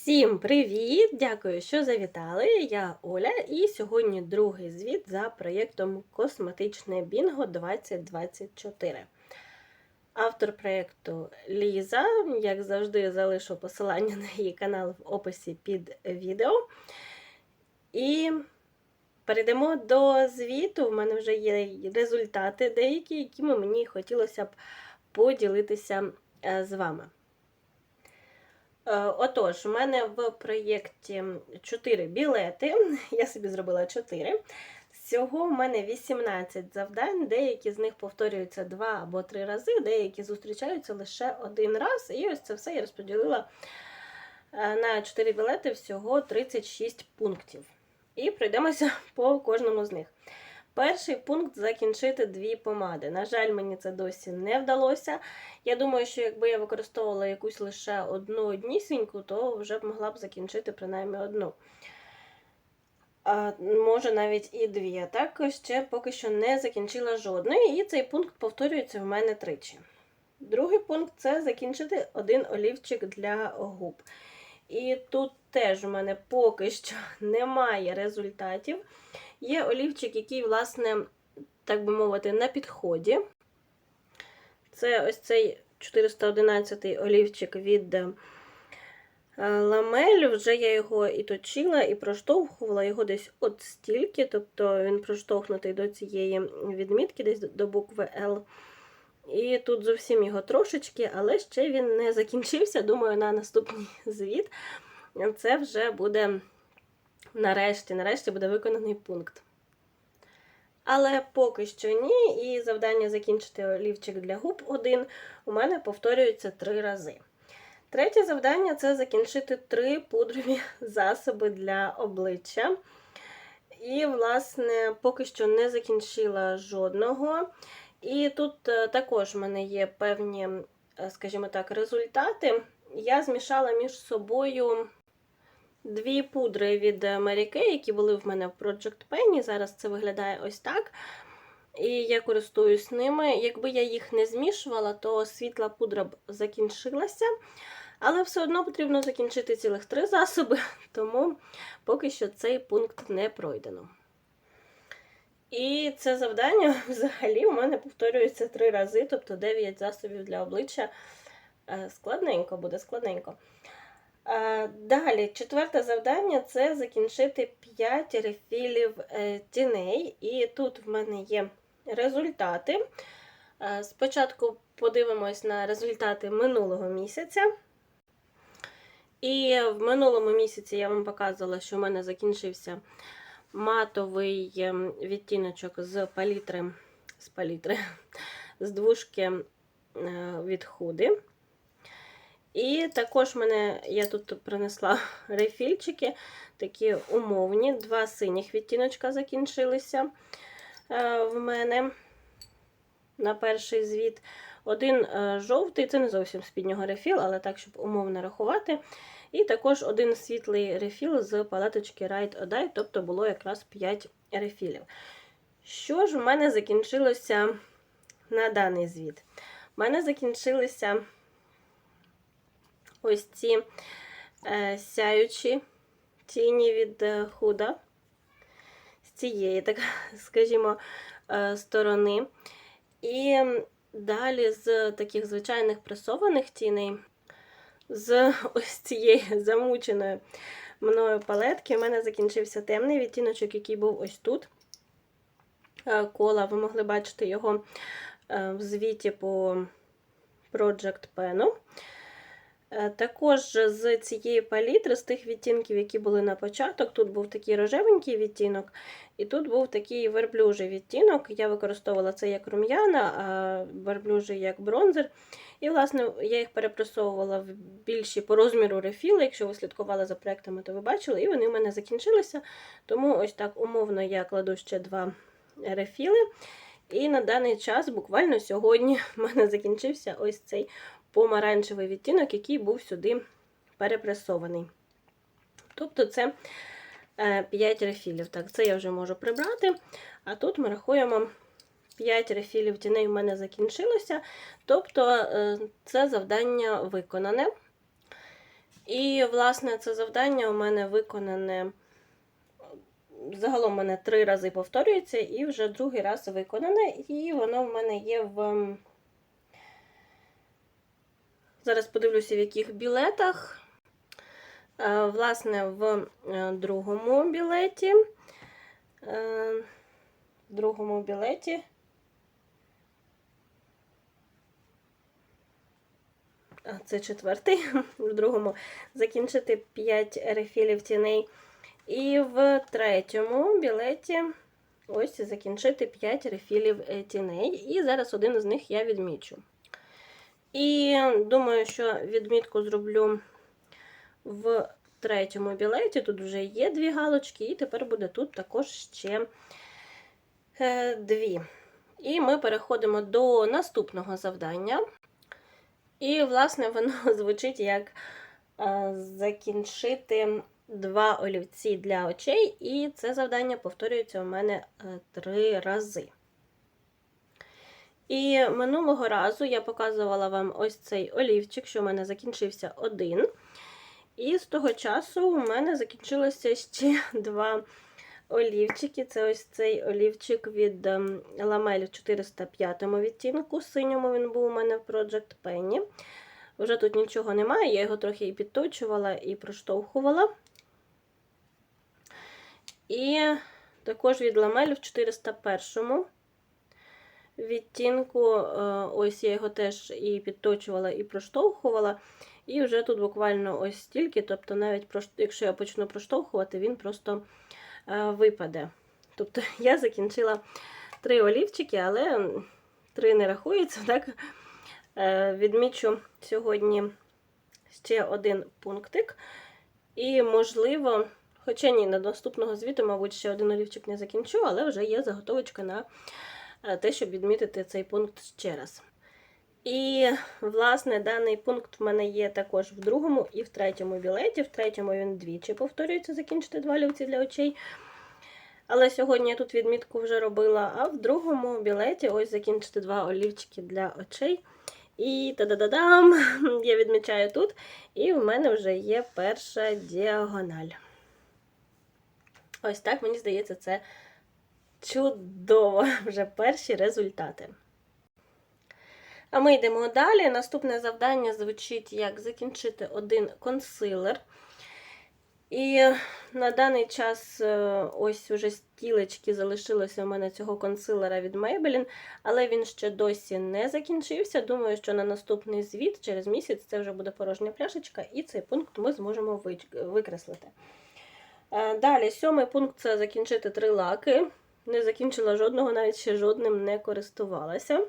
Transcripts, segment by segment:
Всім привіт! Дякую, що завітали. Я Оля, і сьогодні другий звіт за проєктом Косметичне Бінго 2024. Автор проєкту Ліза. Як завжди, залишу посилання на її канал в описі під відео. І перейдемо до звіту. У мене вже є результати деякі, якими мені хотілося б поділитися е, з вами. Е, Отож, у мене в проєкті 4 білети. Я собі зробила 4. Всього в мене 18 завдань, деякі з них повторюються 2 або 3 рази, деякі зустрічаються лише один раз. І ось це все я розподілила е, на 4 білети всього 36 пунктів. І пройдемося по кожному з них. Перший пункт закінчити дві помади. На жаль, мені це досі не вдалося. Я думаю, що якби я використовувала якусь лише одну однісіньку, то вже б могла б закінчити принаймні одну. А, Може навіть і дві. А так ще поки що не закінчила жодної, і цей пункт повторюється в мене тричі. Другий пункт це закінчити один олівчик для губ. І тут теж у мене поки що немає результатів. Є олівчик, який, власне, так би мовити, на підході. Це ось цей 411 олівчик від е, ламель. Вже я його і точила, і проштовхувала його десь от стільки, тобто він проштовхнутий до цієї відмітки, десь до букви L. І тут зовсім його трошечки, але ще він не закінчився. Думаю, на наступний звіт це вже буде нарешті, нарешті буде виконаний пункт. Але поки що ні, і завдання закінчити олівчик для губ один у мене повторюється три рази. Третє завдання це закінчити три пудрові засоби для обличчя. І, власне, поки що не закінчила жодного. І тут е, також в мене є певні, е, скажімо так, результати. Я змішала між собою дві пудри від Mary Kay, які були в мене в Project Penny. Зараз це виглядає ось так. І я користуюсь ними. Якби я їх не змішувала, то світла пудра б закінчилася. Але все одно потрібно закінчити цілих три засоби, тому поки що цей пункт не пройдено. І це завдання взагалі у мене повторюється три рази, тобто 9 засобів для обличчя. Е, складненько буде, складненько. Е, Далі, четверте завдання це закінчити 5 рефілів е, тіней. І тут в мене є результати. Спочатку подивимось на результати минулого місяця. І в минулому місяці я вам показувала, що в мене закінчився матовий ем, відтіночок з палітри, з палітри, з двушки від худи. І також мене, я тут принесла рефільчики, такі умовні. Два синіх відтіночка закінчилися е, в мене на перший звіт. Один е, жовтий, це не зовсім з нього рефіл, але так, щоб умовно рахувати. І також один світлий рефіл з палеточки or Die, тобто було якраз 5 рефілів. Що ж в мене закінчилося на даний звіт? У мене закінчилися ось ці е, сяючі тіні від е, худа з цієї, так скажімо, е, сторони. І далі з таких звичайних пресованих тіней, з ось цієї замученої мною палетки, у мене закінчився темний відтіночок, який був ось тут. Е, кола, ви могли бачити його е, в звіті по Project Pen. Е, також з цієї палітри, з тих відтінків, які були на початок, тут був такий рожевенький відтінок, і тут був такий верблюжий відтінок. Я використовувала це як рум'яна, а верблюжий як бронзер. І, власне, я їх перепресовувала в більші по розміру рефіли. Якщо ви слідкували за проектами, то ви бачили, і вони в мене закінчилися. Тому ось так умовно я кладу ще два рефіли. І на даний час, буквально сьогодні, в мене закінчився ось цей помаранчевий відтінок, який був сюди перепресований. Тобто це 5 е, рефілів. Так, це я вже можу прибрати. А тут ми рахуємо 5 рефілів тіней в мене закінчилося. Тобто е, це завдання виконане. І, власне, це завдання у мене виконане. Загалом у мене три рази повторюється, і вже другий раз виконане, і воно в мене є в. Зараз подивлюся, в яких білетах. Е, Власне, в е, другому білеті. Е, В другому білеті. А, Це четвертий, в другому закінчити 5 рефілів тіней. І в третьому білеті ось закінчити 5 рефілів тіней. І зараз один з них я відмічу. І думаю, що відмітку зроблю в третьому білеті. Тут вже є дві галочки, і тепер буде тут також ще е, дві. І ми переходимо до наступного завдання. І, власне, воно звучить як е, закінчити два олівці для очей, і це завдання повторюється у мене е, три рази. І минулого разу я показувала вам ось цей олівчик, що в мене закінчився один. І з того часу у мене закінчилося ще два олівчики. Це ось цей олівчик від ем, ламель в 405 відтінку. Синьому він був у мене в Project Penny. Вже тут нічого немає, я його трохи і підточувала, і проштовхувала. І також від ламель в 401 відтінку. е, Ось я його теж і підточувала, і проштовхувала. І вже тут буквально ось стільки, тобто, навіть якщо я почну проштовхувати, він просто е, випаде. Тобто я закінчила три олівчики, але три не рахуються. так? Е, Відмічу сьогодні ще один пунктик. І, можливо, хоча ні, на наступного звіту, мабуть, ще один олівчик не закінчу, але вже є заготовочка на те, щоб відмітити цей пункт ще раз. І, власне, даний пункт в мене є також в другому і в третьому білеті. В третьому він двічі повторюється, закінчити два олівці для очей. Але сьогодні я тут відмітку вже робила, а в другому білеті ось закінчити два олівчики для очей. І та-да-да-дам! Я відмічаю тут, і в мене вже є перша діагональ. Ось так, мені здається, це чудово вже перші результати. А ми йдемо далі. Наступне завдання звучить, як закінчити один консилер. І на даний час е, ось уже стілечки залишилося у мене цього консилера від Maybelline, але він ще досі не закінчився. Думаю, що на наступний звіт через місяць це вже буде порожня пляшечка, і цей пункт ми зможемо викреслити. Е, Далі, сьомий пункт це закінчити три лаки. Не закінчила жодного, навіть ще жодним не користувалася.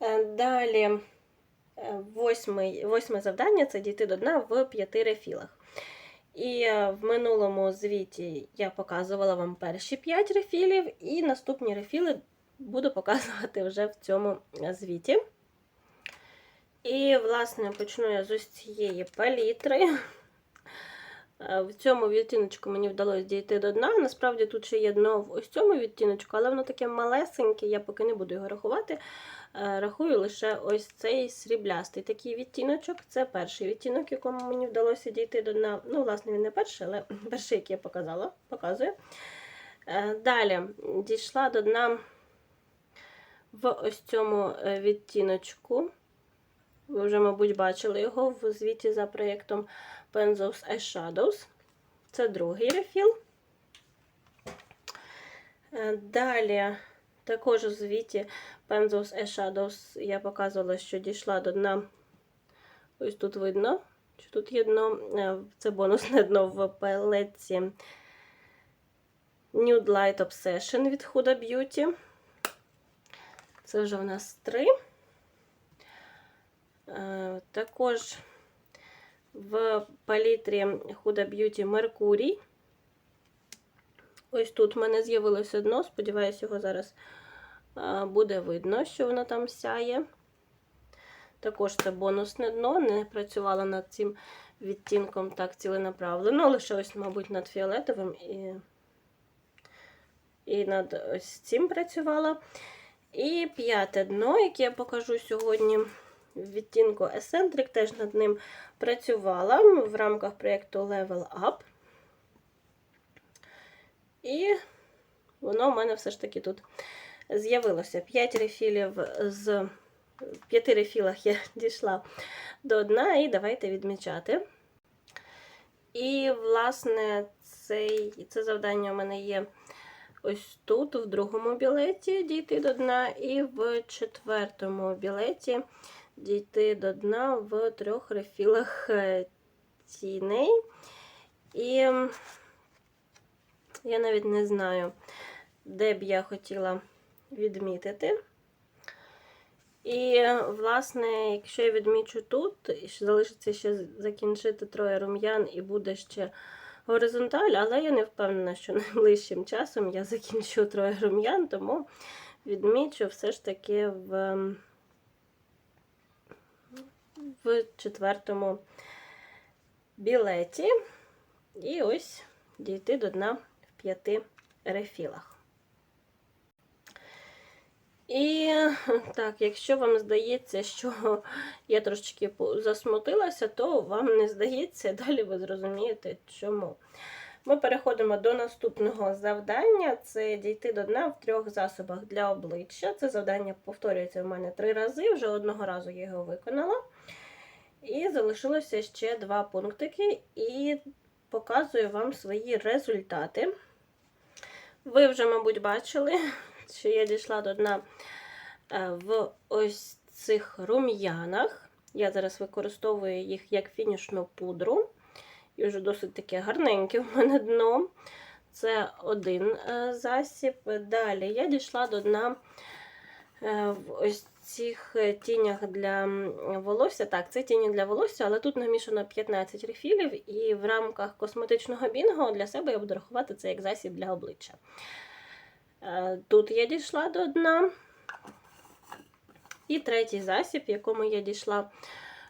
Е, Далі, восьме, восьме завдання це дійти до дна в п'яти рефілах. І в минулому звіті я показувала вам перші 5 рефілів, і наступні рефіли буду показувати вже в цьому звіті. І, власне, почну я з ось цієї палітри. В цьому відтіночку мені вдалося дійти до дна. Насправді тут ще є дно в ось цьому відтіночку, але воно таке малесеньке, я поки не буду його рахувати. Рахую лише ось цей сріблястий такий відтіночок. Це перший відтінок, якому мені вдалося дійти до дна. Ну, власне, він не перший, але перший, який я показала, показую. Далі дійшла до дна в ось цьому е, відтіночку. Ви вже, мабуть, бачили його в звіті за проєктом Pencils Eyeshadows. Це другий рефіл. Е, Далі, також у звіті Pencils Eyeshadows я показувала, що дійшла до дна. Ось тут видно, що тут є дно. Е, це бонусне дно в палетці Nude Light Obsession від Huda Beauty. Це вже у нас три. Е, Також в палітрі Huda Beauty Mercury. Ось тут в мене з'явилося дно, сподіваюся, його зараз буде видно, що воно там сяє. Також це бонусне дно, не працювала над цим відтінком так ціленаправлено, лише ось, мабуть, над фіолетовим і і над ось цим працювала. І п'яте дно, яке я покажу сьогодні, в відтінку Eccentric, теж над ним працювала в рамках проєкту Level Up. І воно в мене все ж таки тут з'явилося. 5 рефілів з в п'яти рефілах я дійшла до дна, і давайте відмічати. І, власне, цей, це завдання у мене є ось тут, в другому білеті дійти до дна, і в четвертому білеті дійти до дна в трьох рефілах е, тіней. І я навіть не знаю, де б я хотіла відмітити. І, власне, якщо я відмічу тут, залишиться ще закінчити троє рум'ян і буде ще горизонталь, але я не впевнена, що найближчим часом я закінчу троє рум'ян, тому відмічу все ж таки в, в четвертому білеті. І ось дійти до дна в п'яти рефілах. І так, якщо вам здається, що я трошечки засмутилася, то вам не здається, далі ви зрозумієте, чому. Ми переходимо до наступного завдання: це дійти до дна в трьох засобах для обличчя. Це завдання повторюється в мене три рази, вже одного разу я його виконала. І залишилося ще два пунктики, і показую вам свої результати. Ви вже, мабуть, бачили, що я дійшла до дна е, в ось цих рум'янах. Я зараз використовую їх як фінішну пудру. І вже досить таке гарненьке в мене дно. Це один е, засіб. Далі я дійшла до дна е, в ось цих тінях для волосся. Так, це тіні для волосся, але тут намішано 15 рефілів, і в рамках косметичного бінго для себе я буду рахувати це як засіб для обличчя. Е, тут я дійшла до дна. І третій засіб, в якому я дійшла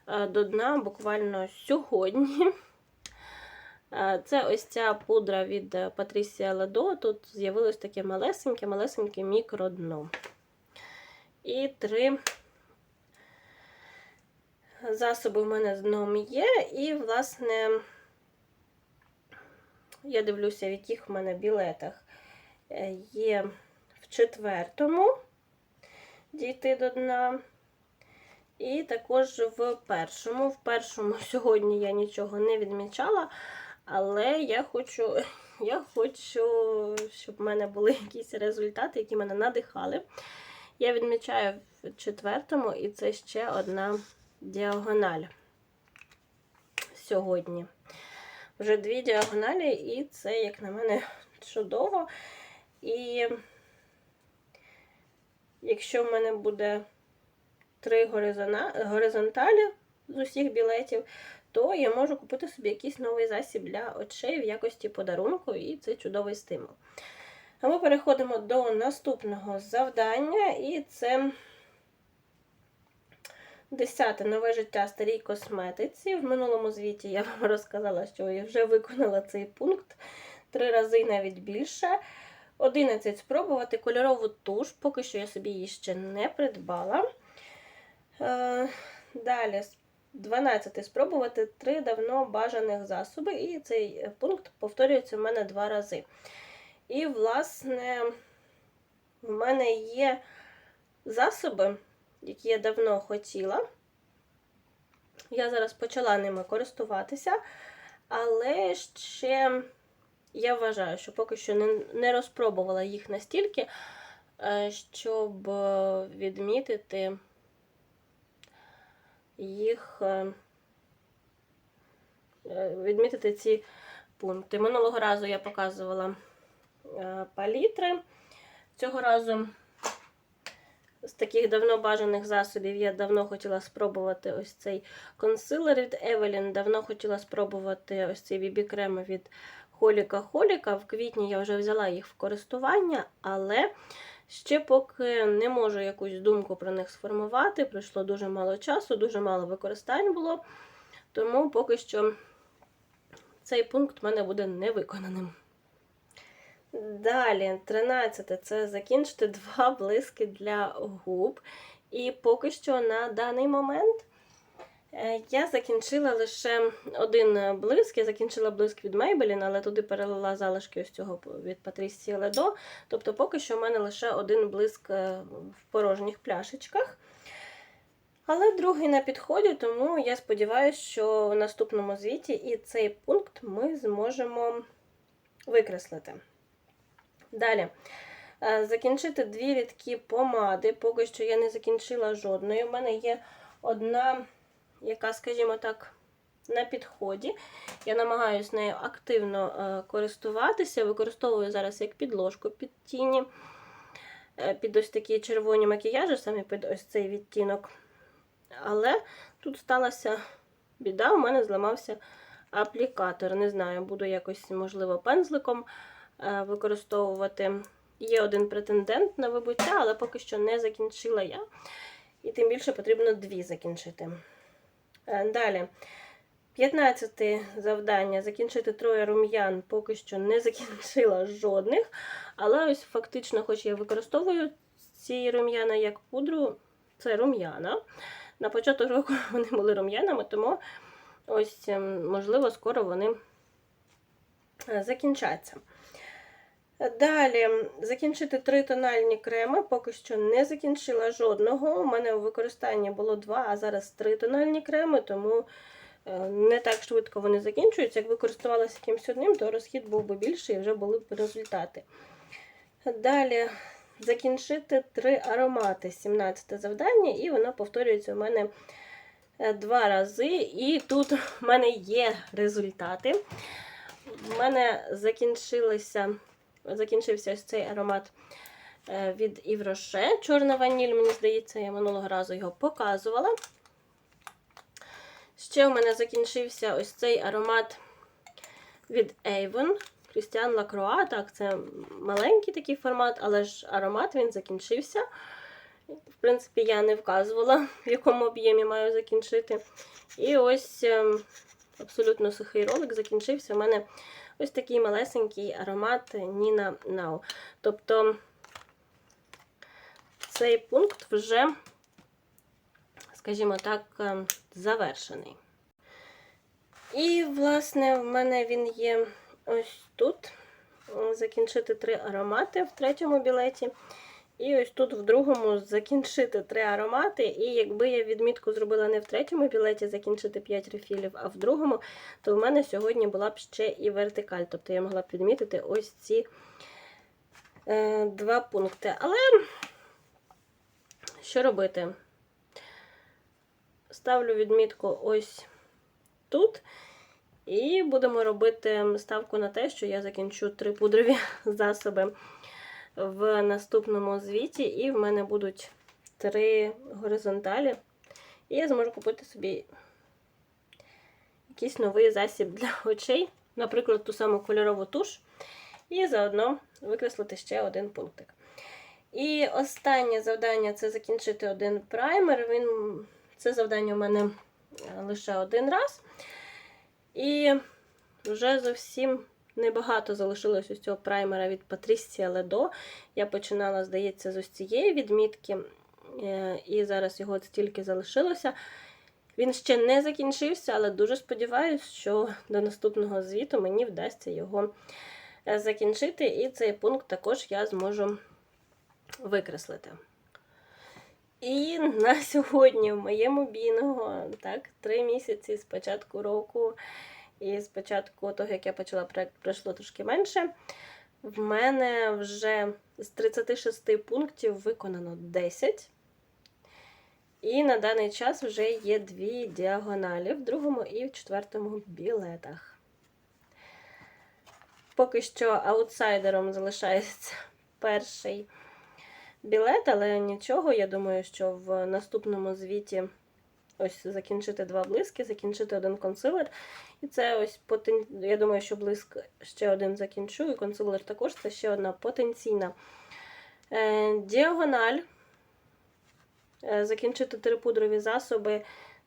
е, до дна буквально сьогодні. Е, це ось ця пудра від Patricia Ледо. Тут з'явилось таке малесеньке-малесеньке мікродно. І три засоби в мене з дном є. І, власне, я дивлюся, в яких в мене білетах Е, є в четвертому дійти до дна. І також в першому. В першому сьогодні я нічого не відмічала, але я хочу, я хочу, щоб в мене були якісь результати, які мене надихали. Я відмічаю в четвертому, і це ще одна діагональ сьогодні. Вже дві діагоналі, і це, як на мене, чудово. І якщо в мене буде три горизонталі з усіх білетів, то я можу купити собі якийсь новий засіб для очей в якості подарунку, і це чудовий стимул. А ми переходимо до наступного завдання, і це десяте нове життя старій косметиці. В минулому звіті я вам розказала, що я вже виконала цей пункт три рази навіть більше. 11 спробувати кольорову туш, поки що я собі її ще не придбала. Е, далі, 12 спробувати три давно бажаних засоби, і цей пункт повторюється в мене два рази. І, власне, в мене є засоби, які я давно хотіла. Я зараз почала ними користуватися, але ще я вважаю, що поки що не, розпробувала їх настільки, е, щоб е, відмітити їх, е, відмітити ці пункти. Минулого разу я показувала палітри. Цього разу з таких давно бажаних засобів я давно хотіла спробувати ось цей консилер від Evelyn, давно хотіла спробувати ось цей бібі-крем від Холіка-Холіка. В квітні я вже взяла їх в користування, але ще поки не можу якусь думку про них сформувати. Пройшло дуже мало часу, дуже мало використань було. Тому поки що цей пункт в мене буде невиконаним. Далі, 13 це закінчити два блиски для губ. І поки що на даний момент е, я закінчила лише один е, блиск. Я закінчила блиск від Maybelline, але туди перелила залишки ось цього від Patricia Ледо. Тобто поки що в мене лише один блиск е, в порожніх пляшечках. Але другий на підході, тому я сподіваюся, що в наступному звіті і цей пункт ми зможемо викреслити. Далі. Е, Закінчити дві рідкі помади. Поки що я не закінчила жодної. У мене є одна, яка, скажімо так, на підході. Я намагаюся нею активно е, користуватися. Використовую зараз як підложку під тіні, е, під ось такі червоні макіяжі, саме під ось цей відтінок. Але тут сталася біда, у мене зламався аплікатор. Не знаю, буду якось, можливо, пензликом використовувати. Є один претендент на вибуття, але поки що не закінчила я. І тим більше потрібно дві закінчити. Е, Далі. 15 завдання закінчити троє рум'ян, поки що не закінчила жодних. Але ось фактично, хоч я використовую ці рум'яна як пудру, це рум'яна. На початок року вони були рум'янами, тому ось, ем, можливо, скоро вони е, закінчаться. Далі закінчити три тональні креми. Поки що не закінчила жодного. У мене у використанні було два, а зараз три тональні креми, тому е, не так швидко вони закінчуються. Якби користувалася якимось одним, то розхід був би більший і вже були б результати. Далі закінчити три аромати. 17 завдання, і воно повторюється у мене е, два рази. І тут в мене є результати. У мене закінчилися закінчився ось цей аромат е, від Rocher. Чорна ваніль, мені здається, я минулого разу його показувала. Ще у мене закінчився ось цей аромат від Avon. Christian Lacroix. Так, це маленький такий формат, але ж аромат він закінчився. В принципі, я не вказувала, в якому об'ємі маю закінчити. І ось ем, абсолютно сухий ролик закінчився. У мене ось такий малесенький аромат Ніна Now. Тобто цей пункт вже, скажімо так, ем, завершений. І, власне, в мене він є ось тут. Закінчити три аромати в третьому білеті. І ось тут в другому закінчити три аромати. І якби я відмітку зробила не в третьому білеті, закінчити 5 рефілів, а в другому, то в мене сьогодні була б ще і вертикаль. Тобто я могла б відмітити ось ці е, два пункти. Але що робити? Ставлю відмітку ось тут. І будемо робити ставку на те, що я закінчу три пудрові засоби в наступному звіті, і в мене будуть три горизонталі. І я зможу купити собі якийсь новий засіб для очей, наприклад, ту саму кольорову туш, і заодно викреслити ще один пунктик. І останнє завдання це закінчити один праймер. Він, Це завдання у мене лише один раз. І вже зовсім небагато залишилось ось цього праймера від Patricia Ledo. Я починала, здається, з ось цієї відмітки, е, і зараз його стільки залишилося. Він ще не закінчився, але дуже сподіваюся, що до наступного звіту мені вдасться його е, закінчити, і цей пункт також я зможу викреслити. І на сьогодні в моєму бінгу, так, три місяці з початку року, і з початку того, як я почала проєкт, пройшло трошки менше. В мене вже з 36 пунктів виконано 10. І на даний час вже є дві діагоналі в другому і в четвертому білетах. Поки що аутсайдером залишається перший білет, але нічого. Я думаю, що в наступному звіті ось закінчити два блиски, закінчити один консилер. І це ось потен... я думаю, що блиск ще один закінчу, і консилер також це ще одна потенційна е, діагональ. Е, закінчити трипудрові засоби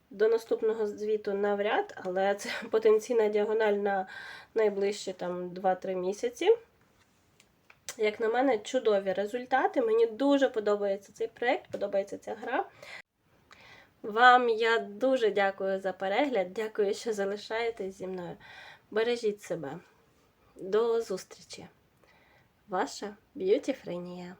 до наступного звіту навряд, але це потенційна діагональ на найближчі там 2-3 місяці. як на мене, чудові результати. Мені дуже подобається цей проєкт, подобається ця гра. Вам я дуже дякую за перегляд. Дякую, що залишаєтесь зі мною. Бережіть себе. До зустрічі! Ваша Б'юті Френія.